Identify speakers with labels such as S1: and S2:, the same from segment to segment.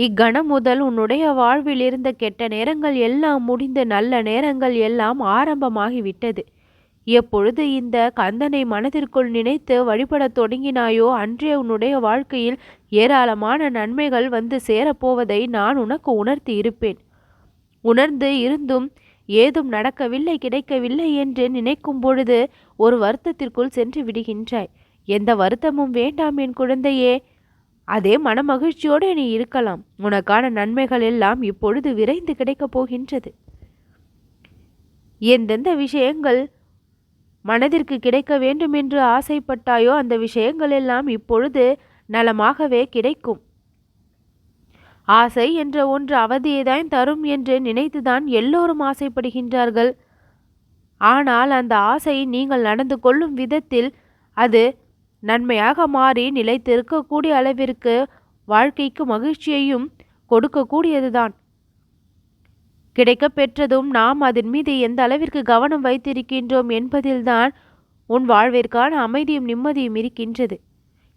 S1: இக்கணம் முதல் உன்னுடைய வாழ்வில் இருந்த கெட்ட நேரங்கள் எல்லாம் முடிந்து நல்ல நேரங்கள் எல்லாம் ஆரம்பமாகிவிட்டது. எப்பொழுது இந்த கந்தனை மனதிற்குள் நினைத்து வழிபடத் தொடங்கினாயோ அன்றே உன்னுடைய வாழ்க்கையில் ஏராளமான நன்மைகள் வந்து சேரப்போவதை நான் உனக்கு உணர்த்தி இருப்பேன் உணர்ந்து இருந்தும் ஏதும் நடக்கவில்லை கிடைக்கவில்லை என்று நினைக்கும் பொழுது ஒரு வருத்தத்திற்குள் சென்று விடுகின்றாய். எந்த வருத்தமும் வேண்டாம் என் குழந்தையே. அதே மனமகிழ்ச்சியோடு நீ இருக்கலாம். உனக்கான நன்மைகள் எல்லாம் இப்பொழுது விரைந்து கிடைக்கப் போகின்றது. எந்தெந்த விஷயங்கள் மனதிற்கு கிடைக்க வேண்டும் என்று ஆசைப்பட்டாயோ அந்த விஷயங்கள் எல்லாம் இப்பொழுது நலமாகவே கிடைக்கும். ஆசை என்ற ஒன்று அவதியைதான் தரும் என்று நினைத்துதான் எல்லோரும் ஆசைப்படுகின்றார்கள். ஆனால் அந்த ஆசை நீங்கள் நடந்து கொள்ளும் விதத்தில் அது நன்மையாக மாறி நிலைத்திருக்கக்கூடிய அளவிற்கு வாழ்க்கைக்கு மகிழ்ச்சியையும் கொடுக்கக்கூடியதுதான். கிடைக்க பெற்றதும் நாம் அதன் மீது எந்த அளவிற்கு கவனம் வைத்திருக்கின்றோம் என்பதில்தான் உன் வாழ்விற்கான அமைதியும் நிம்மதியும் இருக்கின்றது.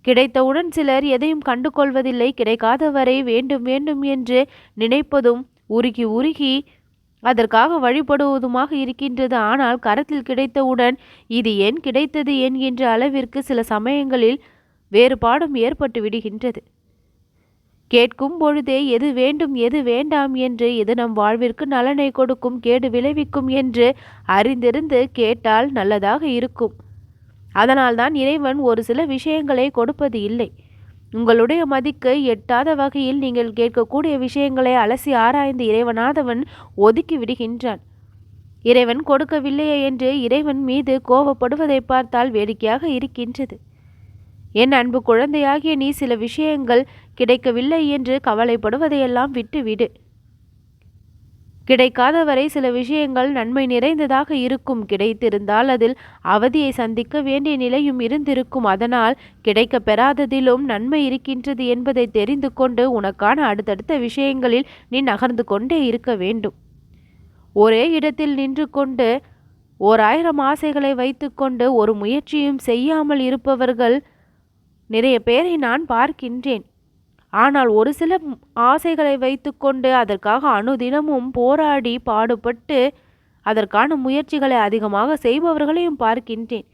S1: கிடைத்தவுடன் சிலர் எதையும் கண்டு கொள்வதில்லை கிடைக்காதவரை வேண்டும் வேண்டும் என்று நினைப்பதும் உருகி உருகி அதற்காக வழிபடுவதுமாக இருக்கின்றது. ஆனால் கரத்தில் கிடைத்தவுடன் இது ஏன் கிடைத்தது என்கின்ற அளவிற்கு சில சமயங்களில் வேறுபாடும் ஏற்பட்டு விடுகின்றது. கேட்கும் பொழுதே எது வேண்டும் எது வேண்டாம் என்று எது நம் வாழ்விற்கு நலனை கொடுக்கும் கேடு விளைவிக்கும் என்று அறிந்திருந்து கேட்டால் நல்லதாக இருக்கும். அதனால்தான் இறைவன் ஒரு சில விஷயங்களை கொடுப்பது இல்லை. உங்களுடைய மதிக்கு எட்டாத வகையில் நீங்கள் கேட்கக்கூடிய விஷயங்களை அலசி ஆராய்ந்து இறைவனாதவன் ஒதுக்கி விடுகின்றான். இறைவன் கொடுக்கவில்லையே என்று இறைவன் மீது கோபப்படுவதை பார்த்தால் வேடிக்கையாக இருக்கின்றது. என் அன்பு குழந்தையாகிய நீ சில விஷயங்கள் கிடைக்கவில்லை என்று கவலைப்படுவதையெல்லாம் விட்டுவிடு. கிடைக்காதவரை சில விஷயங்கள் நன்மை நிறைந்ததாக இருக்கும். கிடைத்திருந்தால் அதில் அவதியை சந்திக்க வேண்டிய நிலையும் இருந்திருக்கும். அதனால் கிடைக்க பெறாததிலும் நன்மை இருக்கின்றது என்பதை தெரிந்து கொண்டு உனக்கான அடுத்தடுத்த விஷயங்களில் நீ நகர்ந்து கொண்டே இருக்க வேண்டும். ஒரே இடத்தில் நின்று கொண்டு ஓர் ஆயிரம் ஆசைகளை வைத்துக்கொண்டு ஒரு முயற்சியும் செய்யாமல் இருப்பவர்கள் நிறைய பேரை நான் பார்க்கின்றேன். ஆனால் ஒரு சில ஆசைகளை வைத்துக்கொண்டு அதற்காக அனுதினமும் போராடி பாடுபட்டு அதற்கான முயற்சிகளை அதிகமாக செய்பவர்களையும் பார்க்கின்றேன்.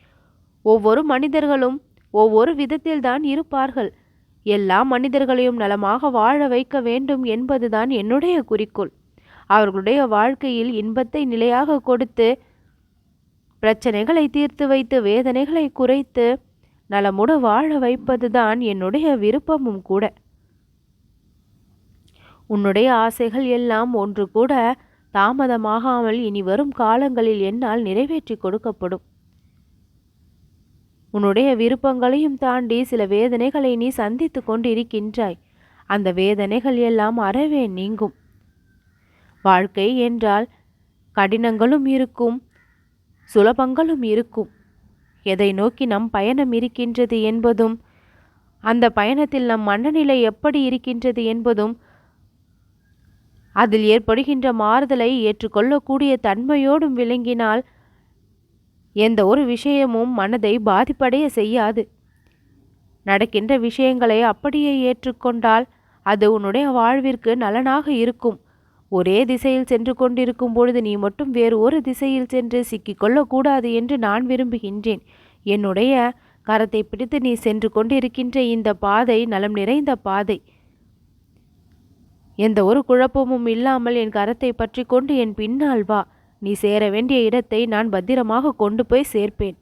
S1: ஒவ்வொரு மனிதர்களும் ஒவ்வொரு விதத்தில்தான் இருப்பார்கள். எல்லா மனிதர்களையும் நலமாக வாழ வைக்க வேண்டும் என்பதுதான் என்னுடைய குறிக்கோள். அவர்களுடைய வாழ்க்கையில் இன்பத்தை நிலையாக கொடுத்து பிரச்சனைகளை தீர்த்து வைத்து வேதனைகளை குறைத்து நலமுட வாழ வைப்பதுதான் என்னுடைய விருப்பமும் கூட. உன்னுடைய ஆசைகள் எல்லாம் ஒன்று கூட தாமதமாகாமல் இனி வரும் காலங்களில் என்னால் நிறைவேற்றி கொடுக்கப்படும். உன்னுடைய விருப்பங்களையும் தாண்டி சில வேதனைகளை நீ சந்தித்து கொண்டிருக்கின்றாய். அந்த வேதனைகள் எல்லாம் அறவே நீங்கும். வாழ்க்கை என்றால் கடினங்களும் இருக்கும் சுலபங்களும் இருக்கும். எதை நோக்கி நம் பயணம் இருக்கின்றது என்பதும் அந்த பயணத்தில் நம் மனநிலை எப்படி இருக்கின்றது என்பதும் அதில் ஏற்படுகின்ற மாறுதலை ஏற்றுக்கொள்ளக்கூடிய தன்மையோடும் விளங்கினால் எந்த ஒரு விஷயமும் மனதை பாதிப்படைய செய்யாது. நடக்கின்ற விஷயங்களை அப்படியே ஏற்றுக்கொண்டால் அது உன்னுடைய வாழ்விற்கு நலனாக இருக்கும். ஒரே திசையில் சென்று கொண்டிருக்கும் பொழுது நீ மட்டும் வேறு ஒரு திசையில் சென்று சிக்கிக்கொள்ளக்கூடாது என்று நான் விரும்புகின்றேன். என்னுடைய கரத்தை பிடித்து நீ சென்று கொண்டிருக்கின்ற இந்த பாதை நலம் நிறைந்த பாதை. எந்த ஒரு குழப்பமும் இல்லாமல் என் கரத்தை பற்றி கொண்டு என் பின்னால் வா. நீ சேர வேண்டிய இடத்தை நான் பத்திரமாக கொண்டு போய் சேர்ப்பேன்.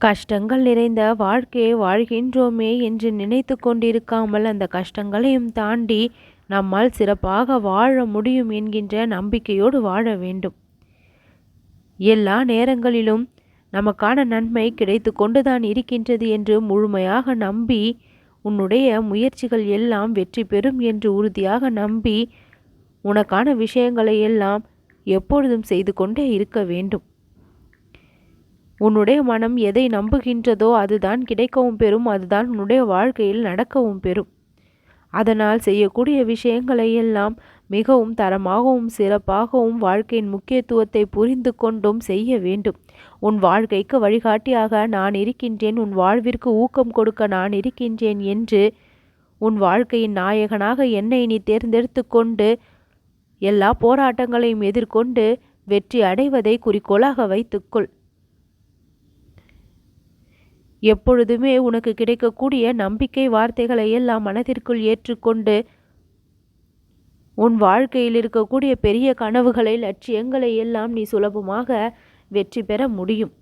S1: கஷ்டங்கள் நிறைந்த வாழ்க்கையை வாழ்கின்றோமே என்று நினைத்து கொண்டிருக்காமல் அந்த கஷ்டங்களையும் தாண்டி நம்மால் சிறப்பாக வாழ முடியும் என்கின்ற நம்பிக்கையோடு வாழ வேண்டும். எல்லா நேரங்களிலும் நமக்கான நன்மை கிடைத்து கொண்டுதான் இருக்கின்றது என்று முழுமையாக நம்பி உன்னுடைய முயற்சிகள் எல்லாம் வெற்றி பெறும் என்று உறுதியாக நம்பி உனக்கான விஷயங்களை எல்லாம் எப்பொழுதும் செய்து கொண்டே இருக்க வேண்டும். உன்னுடைய மனம் எதை நம்புகின்றதோ அதுதான் கிடைக்கவும் பெறும் அதுதான் உன்னுடைய வாழ்க்கையில் நடக்கவும் பெறும். அதனால் செய்யக்கூடிய விஷயங்களை எல்லாம் மிகவும் தரமாகவும் சிறப்பாகவும் வாழ்க்கையின் முக்கியத்துவத்தை புரிந்து கொண்டும் செய்ய வேண்டும். உன் வாழ்க்கைக்கு வழிகாட்டியாக நான் இருக்கின்றேன் உன் வாழ்விற்கு ஊக்கம் கொடுக்க நான் இருக்கின்றேன் என்று உன் வாழ்க்கையின் நாயகனாக என்னை நீ தேர்ந்தெடுத்து கொண்டு எல்லா போராட்டங்களையும் எதிர்கொண்டு வெற்றி அடைவதை குறிக்கோளாக வைத்துக்கொள். எப்பொழுதுமே உனக்கு கிடைக்கக்கூடிய நம்பிக்கை வார்த்தைகளை எல்லாம் மனதிற்குள் ஏற்றுக்கொண்டு உன் வாழ்க்கையில் இருக்கக்கூடிய பெரிய கனவுகளை லட்சியங்களை எல்லாம் நீ சுலபமாக வெற்றி பெற முடியும்.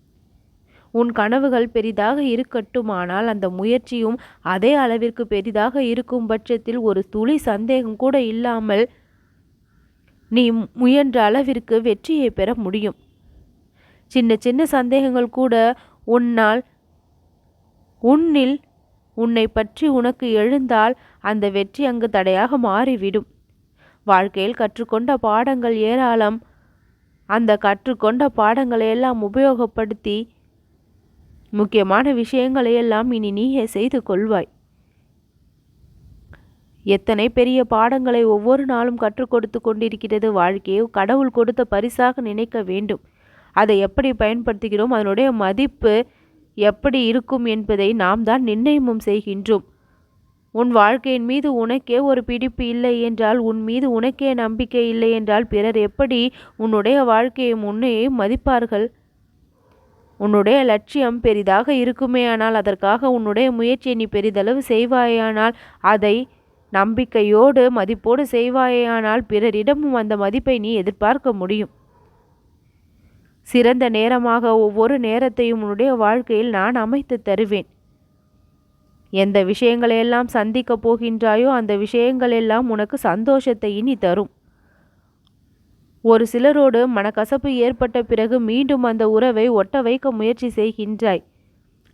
S1: உன் கனவுகள் பெரிதாக இருக்கட்டுமானால் அந்த முயற்சியும் அதே அளவிற்கு பெரிதாக இருக்கும் பட்சத்தில் ஒரு துளி சந்தேகம் கூட இல்லாமல் நீ முயன்ற அளவிற்கு வெற்றியை பெற முடியும். சின்ன சின்ன சந்தேகங்கள் கூட உன்னால் உன்னில் உன்னை பற்றி உனக்கு எழுந்தால் அந்த வெற்றி அங்கு தடையாக மாறிவிடும். வாழ்க்கையில் கற்றுக்கொண்ட பாடங்கள் ஏராளம். அந்த கற்றுக்கொண்ட பாடங்களை எல்லாம் உபயோகப்படுத்தி முக்கியமான விஷயங்களை எல்லாம் இனி நீயே செய்து கொள்வாய். எத்தனை பெரிய பாடங்களை ஒவ்வொரு நாளும் கற்றுக் கொடுத்து கொண்டிருக்கிறது வாழ்க்கையை கடவுள் கொடுத்த பரிசாக நினைக்க வேண்டும். அதை எப்படி பயன்படுத்துகிறோம்? அதனுடைய மதிப்பு எப்படி இருக்கும் என்பதை நாம் தான் நிர்ணயமும் செய்கின்றோம். உன் வாழ்க்கையின் மீது உனக்கே ஒரு பிடிப்பு இல்லை என்றால் உன் மீது உனக்கே நம்பிக்கை இல்லை என்றால் பிறர் எப்படி உன்னுடைய வாழ்க்கையை முன்னே மதிப்பார்கள்? உன்னுடைய லட்சியம் பெரிதாக இருக்குமேயானால் அதற்காக உன்னுடைய முயற்சியை நீ பெரிதளவு செய்வாயானால் அதை நம்பிக்கையோடு மதிப்போடு செய்வாயானால் பிறரிடமும் அந்த மதிப்பை நீ எதிர்பார்க்க முடியும். சிறந்த நேரமாக ஒவ்வொரு நேரத்தையும் உன்னுடைய வாழ்க்கையில் நான் அமைத்து தருவேன். எந்த விஷயங்களையெல்லாம் சந்திக்கப் போகின்றாயோ அந்த விஷயங்களெல்லாம் உனக்கு சந்தோஷத்தை இனி தரும். ஒரு சிலரோடு மனக்கசப்பு ஏற்பட்ட பிறகு மீண்டும் அந்த உறவை ஒட்ட வைக்க முயற்சி செய்கின்றாய்.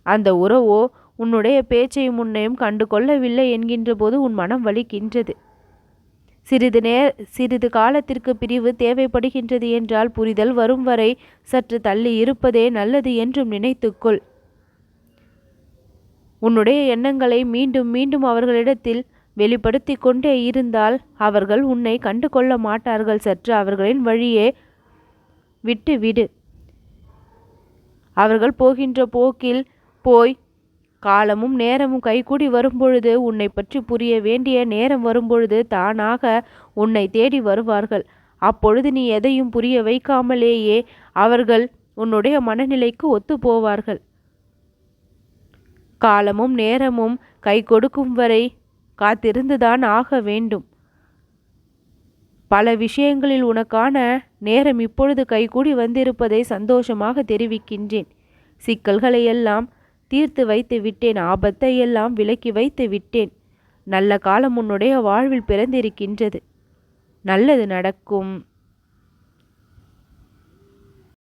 S1: அந்த உறவோ உன்னுடைய பேச்சையும் முன்னையும் கண்டு கொள்ளவில்லை என்கின்ற போது உன் மனம் வலிக்கின்றது. சிறிது நே சிறிது காலத்திற்கு பிரிவு தேவைப்படுகின்றது என்றால் புரிதல் வரும் வரை சற்று தள்ளி இருப்பதே நல்லது என்றும் நினைத்துக்கொள். உன்னுடைய எண்ணங்களை மீண்டும் மீண்டும் அவர்களிடத்தில் வெளிப்படுத்தி கொண்டே இருந்தால் அவர்கள் உன்னை கண்டு கொள்ள மாட்டார்கள். சற்று அவர்களின் வழியே விட்டு விடு அவர்கள் போகின்ற போக்கில் போய் காலமும் நேரமும் கைகூடி வரும்பொழுது உன்னை பற்றி புரிய வேண்டிய நேரம் வரும்பொழுது தானாக உன்னை தேடி வருவார்கள். அப்பொழுது நீ எதையும் புரிய வைக்காமலேயே அவர்கள் உன்னுடைய மனநிலைக்கு ஒத்து போவார்கள். காலமும் நேரமும் கை கொடுக்கும் வரை காத்திருந்துதான் ஆக வேண்டும். பல விஷயங்களில் உனக்கான நேரம் இப்பொழுது கைகூடி வந்திருப்பதை சந்தோஷமாக தெரிவிக்கின்றேன். சிக்கல்களை எல்லாம் தீர்த்து வைத்து விட்டேன். ஆபத்தை எல்லாம் விலக்கி வைத்து விட்டேன். நல்ல காலம் உன்னுடைய வாழ்வில் பிறந்திருக்கின்றது. நல்லது நடக்கும்.